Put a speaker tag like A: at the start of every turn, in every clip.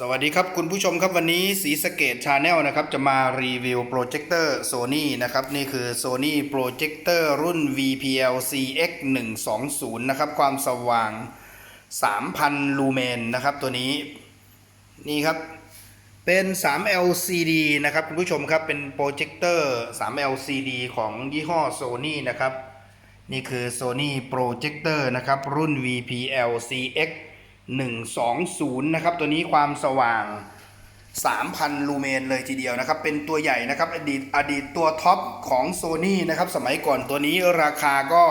A: สวัสดีครับคุณผู้ชมครับวันนี้สีสเกตชาแนลนะครับจะมารีวิวโปรเจคเตอร์ Sony นะครับนี่คือ Sony Projector รุ่น VPL CX 120นะครับความสว่าง 3,000 ลูเมนนะครับตัวนี้นี่ครับเป็น 3 LCD นะครับคุณผู้ชมครับเป็นโปรเจคเตอร์3 LCD ของยี่ห้อ Sony นะครับนี่คือ Sony Projector นะครับรุ่น VPL CX 120 นะครับ ตัวนี้ความสว่าง 3,000 ลูเมนเลยทีเดียวนะครับ เป็นตัวใหญ่นะครับอดีตอดีตตัวท็อปของ Sony นะครับสมัยก่อนตัวนี้ราคาก็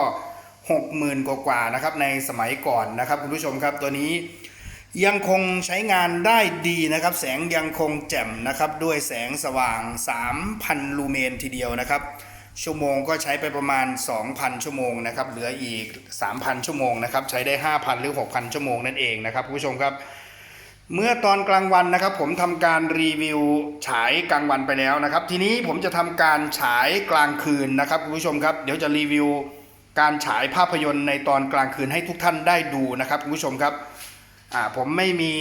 A: 60,000 กว่าๆนะครับในสมัยก่อนนะครับคุณผู้ชมครับตัวนี้ยังคงใช้งานได้ดีนะครับ แสงยังคงแจ่มนะครับ ด้วยแสงสว่าง 3,000 ลูเมนทีเดียวนะครับ ชั่วโมงก็ใช้ไปประมาณ 2,000 ชั่วโมงนะครับ เหลืออีก 3,000 ชั่วโมงนะครับ ใช้ได้ 5,000 หรือ 6,000 ชั่วโมงนั่นเองนะครับคุณผู้ชมครับ เมื่อตอนกลางวันนะครับ ผมทำการรีวิวฉายกลางวันไปแล้วนะครับ ทีนี้ผมจะทำการฉายกลางคืนนะครับคุณผู้ชมครับ เดี๋ยวจะรีวิวการฉายภาพยนตร์ในตอนกลางคืนให้ทุกท่านได้ดูนะครับคุณผู้ชมครับ ผมไม่มี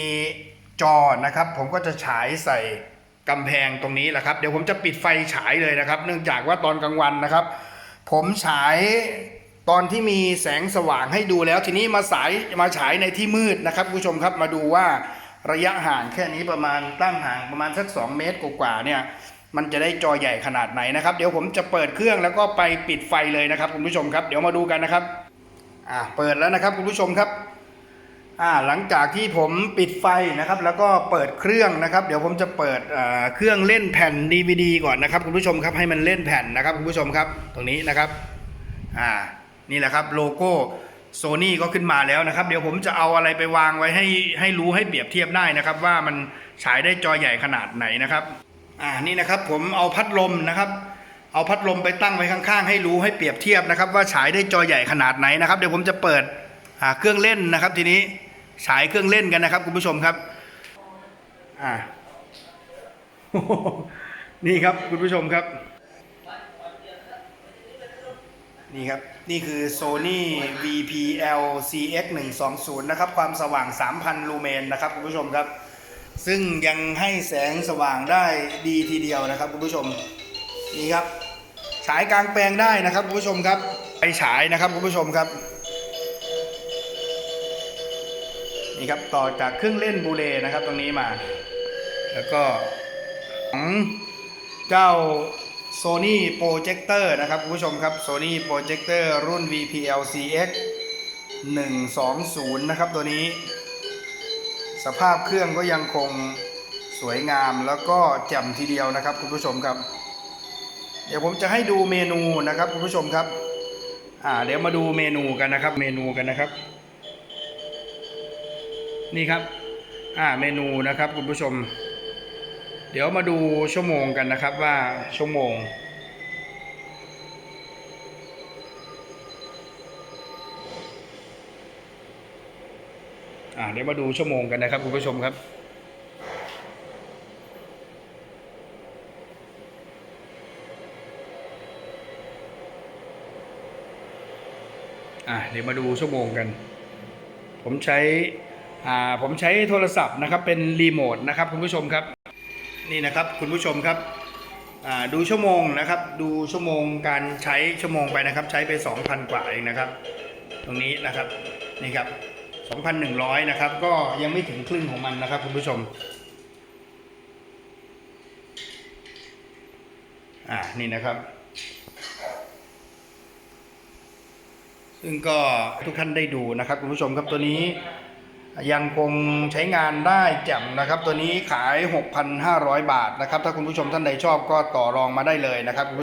A: จอนะครับ ผมก็จะฉายใส่ กำแพงตรงนี้แหละครับ เดี๋ยวผมจะปิดไฟฉายเลยนะครับ เนื่องจากว่าตอนกลางวันนะครับ ผมฉายตอนที่มีแสงสว่างให้ดูแล้วทีนี้มาสายมาฉายในที่มืดนะครับคุณผู้ชมครับมาดูว่าระยะห่างแค่นี้ประมาณตั้งห่างประมาณสัก 2 เมตรกว่าๆเนี่ยมันจะได้จอใหญ่ขนาดไหนนะครับ เดี๋ยวผมจะเปิดเครื่องแล้วก็ไปปิดไฟเลยนะครับคุณผู้ชมครับ เดี๋ยวมาดูกันนะครับอ่าเปิดแล้วนะครับคุณผู้ชมครับ อ่าหลังจากที่ผมปิดไฟนะครับ แล้วก็เปิดเครื่องนะครับ เดี๋ยวผมจะเปิดเครื่องเล่นแผ่น DVD ก่อนนะครับคุณผู้ชมครับให้มันเล่นแผ่นนะครับคุณผู้ชมครับตรงนี้นะครับอ่านี่แหละครับโลโก้โซนี่ก็ขึ้นมาแล้วนะครับ เดี๋ยวผมจะเอาอะไรไปวางไว้ให้ให้รู้ให้เปรียบเทียบได้นะครับ ว่ามันฉายได้จอใหญ่ขนาดไหนนะครับอ่านี่นะครับผมเอาพัดลมนะครับเอาพัดลมไปตั้งไว้ข้างๆ ให้รู้ให้เปรียบเทียบนะครับ ว่าฉายได้จอใหญ่ขนาดไหนนะครับ เดี๋ยวผมจะเปิดเครื่องเล่นนะครับทีนี้ ฉายเครื่องเล่นกันนะครับ คุณผู้ชมครับ อ่า นี่ครับคุณผู้ชมครับ นี่ครับ นี่คือ Sony VPL CX 120นะครับ ความสว่าง 3,000 ลูเมนนะครับคุณผู้ชมครับ ซึ่งยังให้แสงสว่างได้ดีทีเดียวนะครับคุณผู้ชม นี่ครับ ฉายกลางแปลงได้นะครับคุณผู้ชมครับ ไปฉายนะครับคุณผู้ชมครับ นี่ครับต่อจากเครื่องเล่นบูเลนะครับตรงนี้มา แล้วก็ของเจ้า Sony Projector นะครับคุณผู้ชมครับ Sony Projector รุ่น VPL CX 120 นะครับตัวนี้ สภาพเครื่องก็ยังคงสวยงามแล้วก็แจ่มทีเดียวนะครับคุณผู้ชมครับ เดี๋ยวผมจะให้ดูเมนูนะครับคุณผู้ชมครับอ่าเดี๋ยวมาดูเมนูกันนะครับ เมนูกันนะครับ นี่ครับอ่าเมนูนะครับคุณผู้ชม เดี๋ยวมาดูชั่วโมงกันนะครับว่าชั่วโมง อ่าเดี๋ยวมาดูชั่วโมงกันนะครับคุณผู้ชมครับอ่าเดี๋ยวมาดูชั่วโมงกัน ผมใช้ ผมใช้โทรศัพท์นะครับเป็นรีโมทนะครับคุณผู้ชมครับนี่นะครับคุณผู้ชมครับดูชั่วโมงนะครับ ดูชั่วโมงการใช้ชั่วโมงไปนะครับ ใช้ไป 2,000 กว่าเองนะครับ ตรงนี้นะครับนี่ครับ 2,100 นะครับ ก็ยังไม่ถึงครึ่งของมันนะครับ คุณผู้ชมอ่านี่นะครับ ซึ่งก็ทุกท่านได้ดูนะครับ คุณผู้ชมครับตัวนี้ ยังคงใช้งานได้แจ่มนะครับ ตัวนี้ขาย 6,500 บาทนะครับ ถ้าคุณผู้ชมท่านใดชอบก็ต่อรองมาได้เลยนะครับ